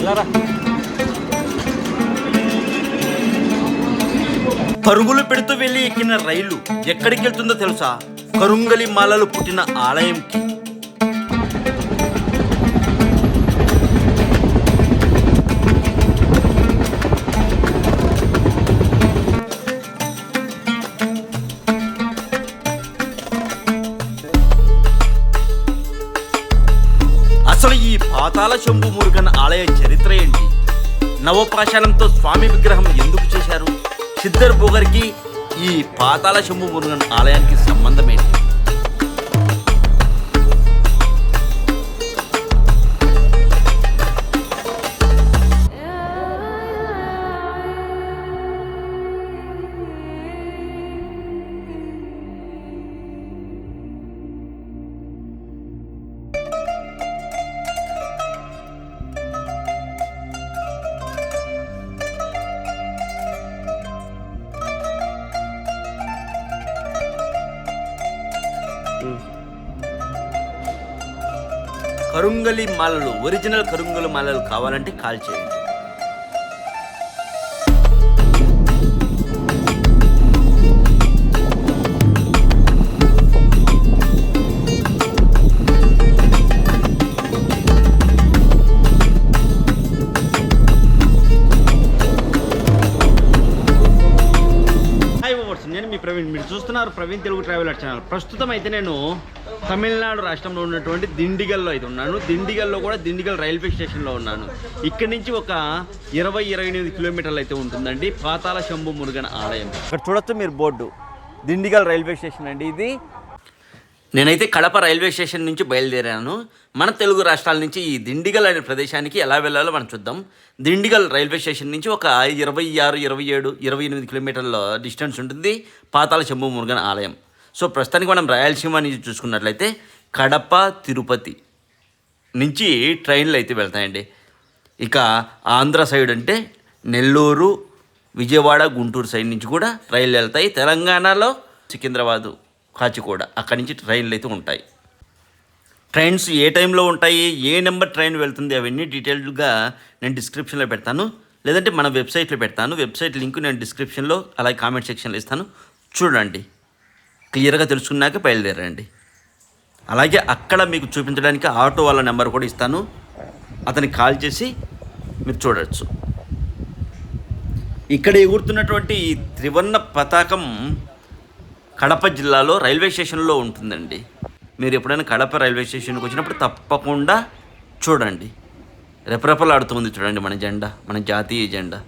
ఇలా పరుగులు పెడుతూ వెళ్ళి ఎక్కిన రైలు ఎక్కడికి వెళ్తుందో తెలుసా? కరుంగలి మాలలు పుట్టిన ఆలయంకి. శంభు మురుగన్ ఆలయ చరిత్ర ఏంటి? నవపాషాణంతో స్వామి విగ్రహం ఎందుకు చేశారు? సిద్ధర్ బోగర్కి ఈ పాతాల శంభు మురుగన్ ఆలయానికి సంబంధం ఏంటి? కరుంగలి మాలలు ఒరిజినల్ కరుంగలి మాలలు కావాలంటే కాల్ చేయండి. ఓవర్స్ నేను మీ ప్రవీణ్. మీరు చూస్తున్నారు ప్రవీణ్ తెలుగు ట్రావెలర్ ఛానల్. ప్రస్తుతం అయితే నేను తమిళనాడు రాష్ట్రంలో ఉన్నటువంటి దిండిగల్లో అయితే ఉన్నాను. దిండిగల్లో కూడా దిండిగల్ రైల్వే స్టేషన్లో ఉన్నాను. ఇక్కడి నుంచి ఒక ఇరవై ఇరవై ఎనిమిది కిలోమీటర్లు అయితే ఉంటుందండి. పాతాల శంభు మురుగన్ ఆలయం. ఇక్కడ చూడొచ్చు మీరు బోర్డు. దిండిగల్ రైల్వే స్టేషన్ అండి ఇది. నేనైతే కడప రైల్వే స్టేషన్ నుంచి బయలుదేరాను. మన తెలుగు రాష్ట్రాల నుంచి ఈ దిండిగల్ అనే ప్రదేశానికి ఎలా వెళ్ళాలో మనం చూద్దాం. దిండిగల్ రైల్వే స్టేషన్ నుంచి ఒక ఇరవై ఆరు ఇరవై ఏడు ఇరవై ఎనిమిది కిలోమీటర్ల డిస్టెన్స్ ఉంటుంది. పాతాల శంభు మురుగన్ ఆలయం. సో ప్రస్తుతానికి మనం రాయలసీమ నుంచి చూసుకున్నట్లయితే కడప తిరుపతి నుంచి ట్రైన్లు అయితే వెళ్తాయండి. ఇక ఆంధ్ర సైడ్ అంటే నెల్లూరు విజయవాడ గుంటూరు సైడ్ నుంచి కూడా రైళ్ళు వెళ్తాయి. తెలంగాణలో సికింద్రాబాదు కాచిగూడ అక్కడి నుంచి ట్రైన్లు అయితే ఉంటాయి. ట్రైన్స్ ఏ టైంలో ఉంటాయి? ఏ నెంబర్ ట్రైన్ వెళ్తుంది? అవన్నీ డీటెయిల్డ్గా నేను డిస్క్రిప్షన్లో పెడతాను. లేదంటే మన వెబ్సైట్లో పెడతాను. వెబ్సైట్ లింక్ నేను డిస్క్రిప్షన్లో అలాగే కామెంట్ సెక్షన్లో ఇస్తాను. చూడండి. క్లియర్గా తెలుసుకున్నాక బయలుదేరండి. అలాగే అక్కడ మీకు చూపించడానికి ఆటో వాళ్ళ నెంబర్ కూడా ఇస్తాను. అతనికి కాల్ చేసి మీరు చూడవచ్చు ఇక్కడ ఎగురుతున్నటువంటి ఈ త్రివర్ణ పతాకం కడప జిల్లాలో రైల్వే స్టేషన్లో ఉంటుందండి. మీరు ఎప్పుడైనా కడప రైల్వే స్టేషన్కి వచ్చినప్పుడు తప్పకుండా చూడండి. రెపరెపలాడుతుంది చూడండి మన జెండా మన జాతీయ జెండా.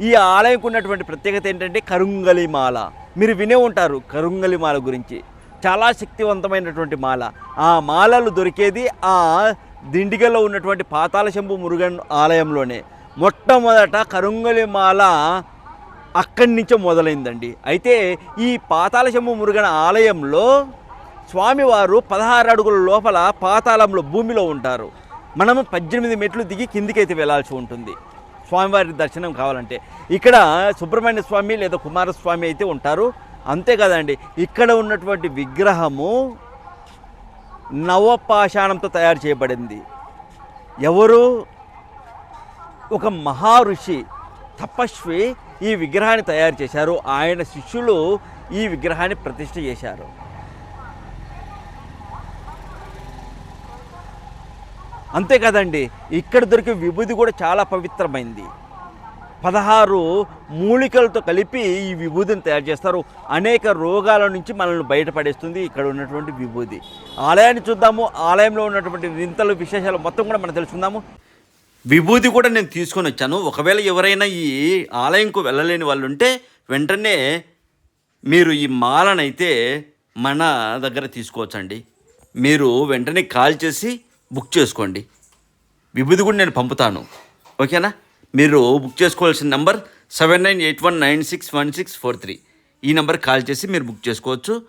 ఈ ఆలయంకు ఉన్నటువంటి ప్రత్యేకత ఏంటంటే కరుంగలిమాల మీరు వినే ఉంటారు కరుంగలిమాల గురించి. చాలా శక్తివంతమైనటువంటి మాల. ఆ మాలలు దొరికేది ఆ దిండిగల్లో ఉన్నటువంటి పాతాల శంభు మురుగన్ ఆలయంలోనే. మొట్టమొదట కరుంగలిమాల అక్కడి నుంచే మొదలైందండి. అయితే ఈ పాతాల శంభు మురుగన్ ఆలయంలో స్వామివారు పదహారు అడుగుల లోపల పాతాళంలో భూమిలో ఉంటారు. మనము పద్దెనిమిది మెట్లు దిగి కిందికైతే వెళ్ళాల్సి ఉంటుంది. స్వామివారి దర్శనం కావాలంటే. ఇక్కడ సుబ్రహ్మణ్య స్వామి లేదా కుమారస్వామి అయితే ఉంటారు. అంతే కదండి. ఇక్కడ ఉన్నటువంటి విగ్రహము నవపాషాణంతో తయారు చేయబడింది. ఎవరు? ఒక మహారుషి తపస్వి ఈ విగ్రహాన్ని తయారు చేశారు. ఆయన శిష్యులు ఈ విగ్రహాన్ని ప్రతిష్ఠ చేశారు. అంతే కదండి. ఇక్కడ దొరికే విభూది కూడా చాలా పవిత్రమైంది. పదహారు మూలికలతో కలిపి ఈ విభూతిని తయారు చేస్తారు. అనేక రోగాల నుంచి మనల్ని బయటపడేస్తుంది ఇక్కడ ఉన్నటువంటి విభూది ఆలయాన్ని చూద్దాము. ఆలయంలో ఉన్నటువంటి వింతలు విశేషాలు మొత్తం కూడా మనం తెలుసుకుందాము. విభూతి కూడా నేను తీసుకొని వచ్చాను. ఒకవేళ ఎవరైనా ఈ ఆలయంకు వెళ్ళలేని వాళ్ళు ఉంటే వెంటనే మీరు ఈ మాలనైతే మన దగ్గర తీసుకోవచ్చండి. మీరు వెంటనే కాల్ చేసి బుక్ చేసుకోండి. విభూది కూడా నేను పంపుతాను. ఓకేనా? మీరు బుక్ చేసుకోవాల్సిన number seven nine eight one nine six one six four three. ఈ నెంబర్ కాల్ చేసి మీరు బుక్ చేసుకోవచ్చు.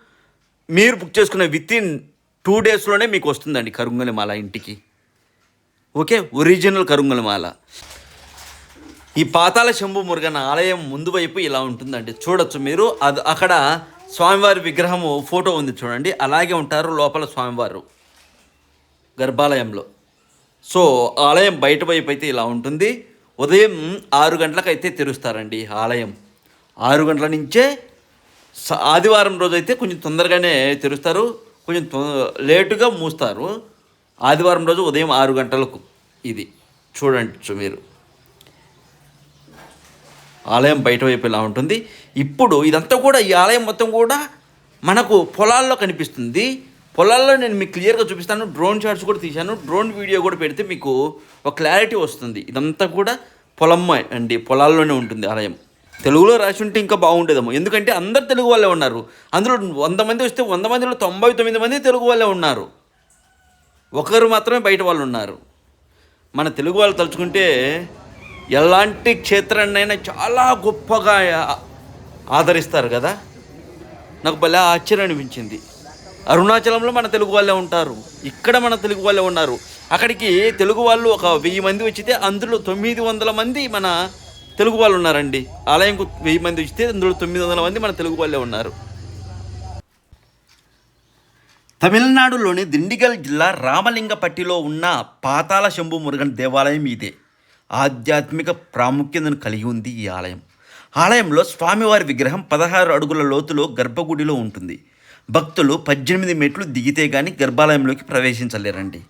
మీరు బుక్ చేసుకున్న విత్ ఇన్ టూ డేస్లోనే మీకు వస్తుందండి కరుంగలిమాల ఇంటికి. ఓకే? ఒరిజినల్ కరుంగలిమాల ఈ పాతాళ శంభు మురుగన్ ఆలయం ముందు వైపు ఇలా ఉంటుందండి. చూడొచ్చు మీరు. అది అక్కడ స్వామివారి విగ్రహము ఫోటో ఉంది చూడండి. అలాగే ఉంటారు లోపల స్వామివారు. గర్భాలయంలో. సో ఆలయం బయట వైపు అయితే ఇలా ఉంటుంది. ఉదయం ఆరు గంటలకు అయితే తెరుస్తారండి ఆలయం. ఆరు గంటల నుంచే స- ఆదివారం రోజు అయితే కొంచెం తొందరగానే తెరుస్తారు. కొంచెం లేటుగా మూస్తారు. ఆదివారం రోజు ఉదయం ఆరు గంటలకు ఇది. చూడండి మీరు. ఆలయం బయట వైపు ఇలా ఉంటుంది. ఇప్పుడు ఇదంతా కూడా ఈ ఆలయం మొత్తం కూడా మనకు పొలాల్లో కనిపిస్తుంది. పొలాల్లో నేను మీకు క్లియర్గా చూపిస్తాను డ్రోన్ షాట్స్ కూడా తీశాను డ్రోన్ వీడియో కూడా పెడితే మీకు ఒక క్లారిటీ వస్తుంది. ఇదంతా కూడా పొలమ్మ అండి పొలాల్లోనే ఉంటుంది ఆలయం. తెలుగులో రాసి ఉంటే ఇంకా బాగుండేదేమో. ఎందుకంటే అందరు తెలుగు వాళ్ళే ఉన్నారు. అందులో వంద మంది వస్తే వంద మందిలో తొంభై తొమ్మిది మంది తెలుగు వాళ్ళే ఉన్నారు. ఒకరు మాత్రమే బయట వాళ్ళు ఉన్నారు. మన తెలుగు వాళ్ళు తలుచుకుంటే ఎలాంటి క్షేత్రాన్నైనా చాలా గొప్పగా ఆదరిస్తారు కదా? నాకు భలే ఆశ్చర్యం అనిపించింది. అరుణాచలంలో మన తెలుగు వాళ్ళే ఉంటారు. ఇక్కడ మన తెలుగు వాళ్ళే ఉన్నారు. అక్కడికి తెలుగు వాళ్ళు ఒక వెయ్యి మంది వచ్చితే అందులో తొమ్మిది వందల మంది మన తెలుగు వాళ్ళు ఉన్నారండి. ఆలయంకు వెయ్యి మంది వచ్చితే అందులో తొమ్మిది వందల మంది మన తెలుగు వాళ్ళే ఉన్నారు. తమిళనాడులోని దిండిగల్ జిల్లా రామలింగపట్టిలో ఉన్న పాతాళ శంభు మురుగన్ దేవాలయం ఇదే. ఆధ్యాత్మిక ప్రాముఖ్యతను కలిగి ఉంది ఈ ఆలయం. ఆలయంలో స్వామివారి విగ్రహం పదహారు అడుగుల లోతులో గర్భగుడిలో ఉంటుంది. భక్తులు పద్దెనిమిది మెట్లు దిగితే గాని గర్భాలయంలోకి ప్రవేశించలేరండి.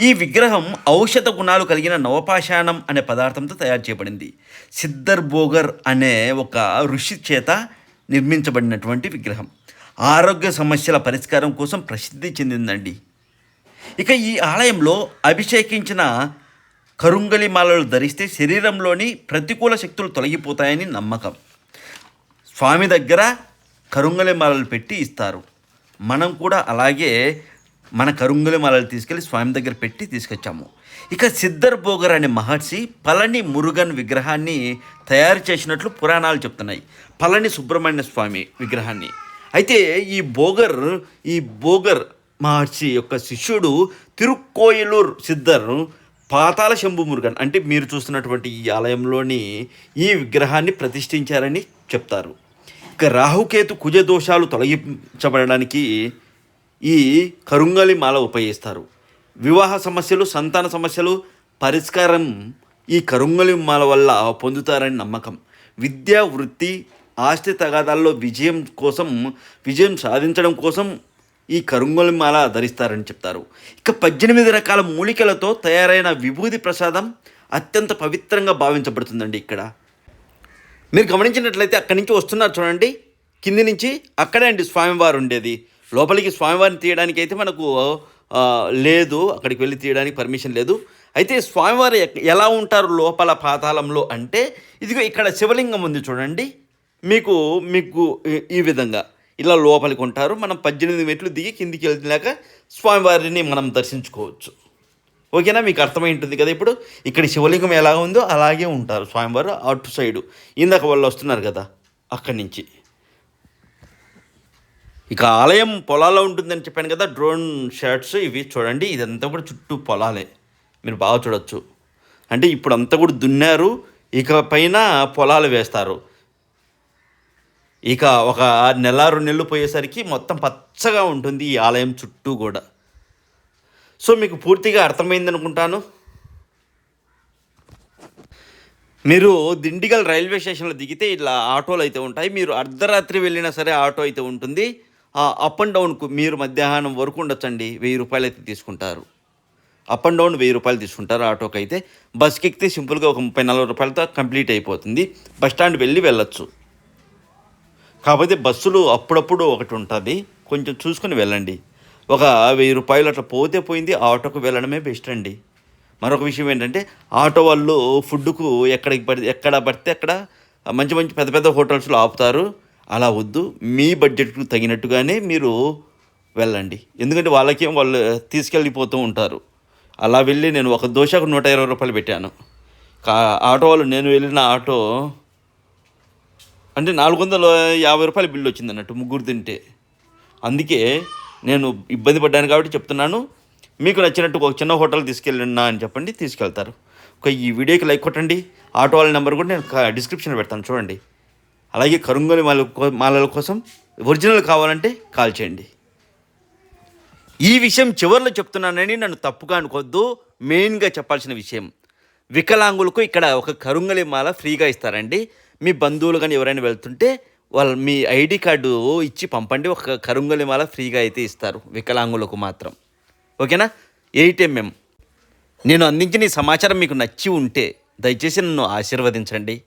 ఈ విగ్రహం ఔషధ గుణాలు కలిగిన నవపాషాణం అనే పదార్థంతో తయారు చేయబడింది. సిద్ధర్ బోగర్ అనే ఒక ఋషి చేత నిర్మించబడినటువంటి విగ్రహం. ఆరోగ్య సమస్యల పరిష్కారం కోసం ప్రసిద్ధి చెందిందండి. ఇక ఈ ఆలయంలో అభిషేకించిన కరుంగలి మాలలు ధరిస్తే శరీరంలోని ప్రతికూల శక్తులు తొలగిపోతాయని నమ్మకం. స్వామి దగ్గర కరుంగలి మాలలు పెట్టి ఇస్తారు. మనం కూడా అలాగే మన కరుంగలి మాలలు తీసుకెళ్ళి స్వామి దగ్గర పెట్టి తీసుకొచ్చాము. ఇక సిద్ధర్ బోగర్ అనే మహర్షి పళని మురుగన్ విగ్రహాన్ని తయారు చేసినట్లు పురాణాలు చెప్తున్నాయి. పళని సుబ్రహ్మణ్య స్వామి విగ్రహాన్ని. అయితే ఈ బోగర్ ఈ బోగర్ మహర్షి యొక్క శిష్యుడు తిరుక్కోయిలూరు సిద్ధర్ పాతాళ శంభు మురుగన్ అంటే మీరు చూస్తున్నటువంటి ఈ ఆలయంలోని ఈ విగ్రహాన్ని ప్రతిష్ఠించారని చెప్తారు. ఇక రాహుకేతు కుజ దోషాలు తొలగించబడడానికి ఈ కరుంగలి మాల ఉపయోగిస్తారు. వివాహ సమస్యలు సంతాన సమస్యలు పరిష్కారం ఈ కరుంగలి మాల వల్ల పొందుతారని నమ్మకం. విద్య వృత్తి ఆస్తి తగాదాల్లో విజయం కోసం విజయం సాధించడం కోసం ఈ కరుంగలి మాల ధరిస్తారని చెప్తారు. ఇక పద్దెనిమిది రకాల మూలికలతో తయారైన విభూది ప్రసాదం అత్యంత పవిత్రంగా భావించబడుతుందండి ఇక్కడ. మీరు గమనించినట్లయితే అక్కడి నుంచి వస్తున్నారు చూడండి. కింది నుంచి అక్కడే అండి స్వామివారు ఉండేది. లోపలికి స్వామివారిని తీయడానికి అయితే మనకు లేదు. అక్కడికి వెళ్ళి తీయడానికి పర్మిషన్ లేదు. అయితే స్వామివారు ఎలా ఉంటారు లోపల పాతాళంలో అంటే ఇదిగో ఇక్కడ శివలింగం ఉంది చూడండి. మీకు మీకు ఈ- ఈ విధంగా ఇలా లోపలికి ఉంటారు. మనం పద్దెనిమిది మెట్లు దిగి కిందికి వెళ్ళినాక స్వామివారిని మనం దర్శించుకోవచ్చు. ఓకేనా? మీకు అర్థమై ఉంటుంది కదా ఇప్పుడు? ఇక్కడ శివలింగం ఎలా ఉందో అలాగే ఉంటారు స్వామివారు అటు సైడు. ఇందాక వాళ్ళు వస్తున్నారు కదా అక్కడి నుంచి. ఇక ఆలయం పొలాల్లో ఉంటుందని చెప్పాను కదా డ్రోన్ షాట్స్ ఇవి చూడండి ఇదంతా కూడా చుట్టూ పొలాలే. మీరు బాగా చూడొచ్చు. అంటే ఇప్పుడు అంతా కూడా దున్నారు ఇక పైన పొలాలు వేస్తారు. ఇక ఒక నెల రెండు నెలలు పోయేసరికి మొత్తం పచ్చగా ఉంటుంది ఈ ఆలయం చుట్టూ కూడా. సో మీకు పూర్తిగా అర్థమైంది అనుకుంటాను మీరు దిండిగల్ రైల్వే స్టేషన్లో దిగితే ఇట్లా ఆటోలు అయితే ఉంటాయి. మీరు అర్ధరాత్రి వెళ్ళినా సరే ఆటో అయితే ఉంటుంది. అప్ అండ్ డౌన్కు మీరు మధ్యాహ్నం వరకు ఉండొచ్చండి. వెయ్యి రూపాయలు అయితే తీసుకుంటారు. అప్ అండ్ డౌన్ వెయ్యి రూపాయలు తీసుకుంటారు ఆటోకి అయితే బస్కి ఎక్కితే సింపుల్గా ఒక ముప్పై నలభై రూపాయలతో కంప్లీట్ అయిపోతుంది. బస్ స్టాండ్ వెళ్ళి వెళ్ళొచ్చు. కాకపోతే బస్సులు అప్పుడప్పుడు ఒకటి ఉంటుంది. కొంచెం చూసుకొని వెళ్ళండి. ఒక వెయ్యి రూపాయలు అట్లా పోతే పోయింది ఆటోకు వెళ్ళడమే బెస్ట్ అండి. మరొక విషయం ఏంటంటే ఆటో వాళ్ళు ఫుడ్కు ఎక్కడికి పడితే ఎక్కడ పడితే అక్కడ మంచి మంచి పెద్ద పెద్ద హోటల్స్లో ఆపుతారు. అలా వద్దు మీ బడ్జెట్కు తగినట్టుగానే మీరు వెళ్ళండి. ఎందుకంటే వాళ్ళకేం వాళ్ళు తీసుకెళ్ళిపోతూ ఉంటారు. అలా వెళ్ళి నేను ఒక దోశకు నూట ఇరవై రూపాయలు పెట్టాను. కా- ఆటో వాళ్ళు నేను వెళ్ళిన ఆటో అంటే నాలుగు వందల యాభై రూపాయల బిల్లు వచ్చింది అన్నట్టు ముగ్గురు తింటే. అందుకే నేను ఇబ్బంది పడ్డాను కాబట్టి చెప్తున్నాను. మీకు నచ్చినట్టు ఒక చిన్న హోటల్ తీసుకెళ్ళినా అని చెప్పండి తీసుకెళ్తారు. ఒక ఈ వీడియోకి లైక్ కొట్టండి. ఆటో వాళ్ళ నెంబర్ కూడా నేను డిస్క్రిప్షన్లో పెడతాను చూడండి. అలాగే కరుంగలి మాల మాలల కోసం ఒరిజినల్ కావాలంటే కాల్ చేయండి. ఈ విషయం చివరిలో చెప్తున్నానని నన్ను తప్పుగా అనుకోవద్దు. మెయిన్గా చెప్పాల్సిన విషయం వికలాంగులకు ఇక్కడ ఒక కరుంగలి మాల ఫ్రీగా ఇస్తారండి. మీ బంధువులు కానీ ఎవరైనా వెళ్తుంటే వాళ్ళు మీ ఐడి కార్డు ఇచ్చి పంపండి. ఒక కరుంగలి మాల ఫ్రీగా అయితే ఇస్తారు. వికలాంగులకు మాత్రం. ఓకేనా? ఎయిట్ ఎంఎం నేను అందించిన ఈ సమాచారం మీకు నచ్చి ఉంటే దయచేసి నన్ను ఆశీర్వదించండి.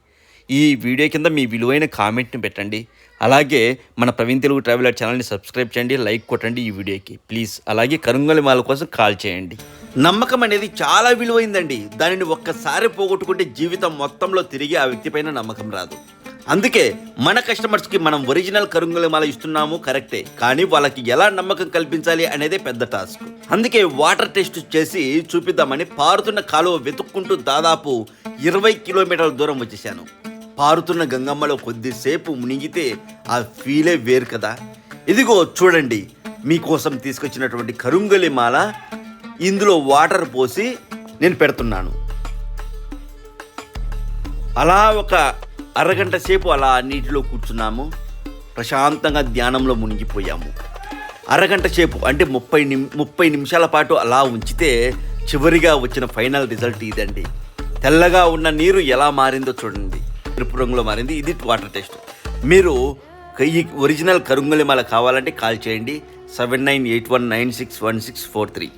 ఈ వీడియో కింద మీ విలువైన కామెంట్ని పెట్టండి. అలాగే మన ప్రవీణ్ తెలుగు ట్రావెలర్ ఛానల్ని సబ్స్క్రైబ్ చేయండి లైక్ కొట్టండి ఈ వీడియోకి. ప్లీజ్. అలాగే కరుంగలి మాల కోసం కాల్ చేయండి. నమ్మకం అనేది చాలా విలువైందండి. దానిని ఒక్కసారి పోగొట్టుకుంటే జీవితం మొత్తంలో తిరిగి ఆ వ్యక్తి పైన నమ్మకం రాదు. అందుకే మన కస్టమర్స్కి మనం ఒరిజినల్ కరుంగలి మాల ఇస్తున్నాము కరెక్టే. కానీ వాళ్ళకి ఎలా నమ్మకం కల్పించాలి అనేదే పెద్ద టాస్క్. అందుకే వాటర్ టెస్ట్ చేసి చూపిద్దామని పారుతున్న కాలువ వెతుక్కుంటూ దాదాపు ఇరవై కిలోమీటర్ల దూరం వచ్చేసాను. పారుతున్న గంగమ్మలో కొద్దిసేపు మునిగితే ఆ ఫీలే వేరు కదా. ఇదిగో చూడండి మీకోసం తీసుకొచ్చినటువంటి కరుంగలి మాల ఇందులో వాటర్ పోసి నేను పెడుతున్నాను. అలా ఒక అరగంట సేపు అలా నీటిలో కూర్చున్నాము. ప్రశాంతంగా ధ్యానంలో మునిగిపోయాము. అరగంట సేపు అంటే ముప్పై నిమి ముప్పై నిమిషాల పాటు అలా ఉంచితే చివరిగా వచ్చిన ఫైనల్ రిజల్ట్ ఇదండి. తెల్లగా ఉన్న నీరు ఎలా మారిందో చూడండి. ఎరుపు రంగులో మారింది. ఇది వాటర్ టెస్ట్. మీరు ఈ ఒరిజినల్ కరుంగలిమాల కావాలంటే కాల్ చేయండి. Seven nine eight one nine six one six four three.